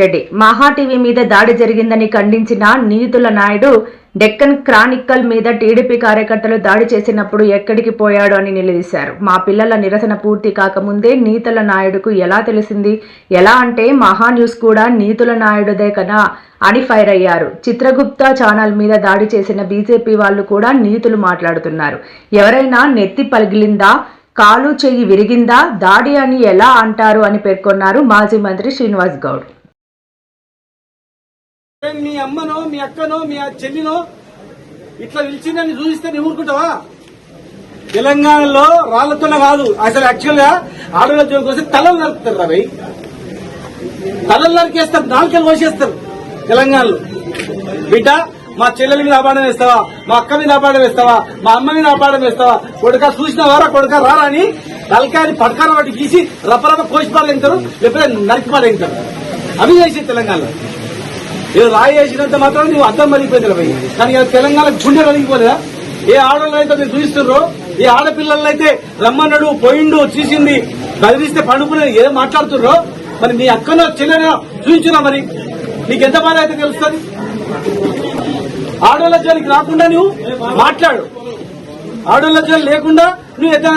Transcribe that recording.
రెడ్డి. మహా టీవీ మీద దాడి జరిగిందని ఖండించిన నీతుల నాయుడు డెక్కన్ క్రానికల్ మీద టీడీపీ కార్యకర్తలు దాడి చేసినప్పుడు ఎక్కడికి పోయాడు అని నిలదీశారు. మా పిల్లల నిరసన పూర్తి కాకముందే నీతుల నాయుడుకు ఎలా తెలిసింది? ఎలా అంటే మహా న్యూస్ కూడా నీతుల నాయుడుదే కదా అని ఫైర్ అయ్యారు. చిత్రగుప్త ఛానల్ మీద దాడి చేసిన బీజేపీ వాళ్ళు కూడా నీతులు మాట్లాడుతున్నారు. ఎవరైనా నెత్తి పలిగిలిందా కాలు చెయ్యి విరిగిందా? దాడి అని ఎలా అంటారు అని పేర్కొన్నారు మాజీ మంత్రి శ్రీనివాస్ గౌడ్. మీ అమ్మనో మీ అక్కనో మీ చెల్లినో ఇట్లా పిలిచిందని చూపిస్తే నువ్వు ఊరుకుంటావా? తెలంగాణలో రాళ్ళతోనే కాదు. అసలు యాక్చువల్గా ఆడవాళ్ళ జోలికి వస్తే తలలు నరుకుతారు రవి తలలు నరికేస్తారు నాలుకలు కోసేస్తారు తెలంగాణలో. బిడ్డ మా చెల్లెల మీద అపాడం వేస్తావా? మా అక్క మీద అపాడం వేస్తావా? మా అమ్మ మీద అపాడం వేస్తావా? కొడుక చూసిన వారా కొడుక రారా అని తలకాయని పడకారం వాటి గీసి రపరప కోసి పాడలేంటారు లేకపోతే నరికి పాడేంటారు అవి చేసే తెలంగాణలో. ఏదో రాయి వేసినంత మాత్రం నువ్వు అర్థం మరిగిపోయింది భయ్ కానీ తెలంగాణ గుండె కలిగిపోలేదా ఏ ఆడవాళ్ళు అయితే మీరు చూపిస్తుర్రో ఏ ఆడపిల్లలైతే రమ్మన్నాడు పోయిండు చూసింది బదిలిస్తే పండుకునే ఏదో మాట్లాడుతుర్రో? మరి నీ అక్కనో చెల్లెనో చూపించురా మరి. నీకు ఎంత బాధ అయితే తెలుస్తుంది? ఆడవాళ్ళ జోలికి రాకుండా నువ్వు మాట్లాడు. ఆడవాళ్ళ జోలి లేకుండా నువ్వు ఎంత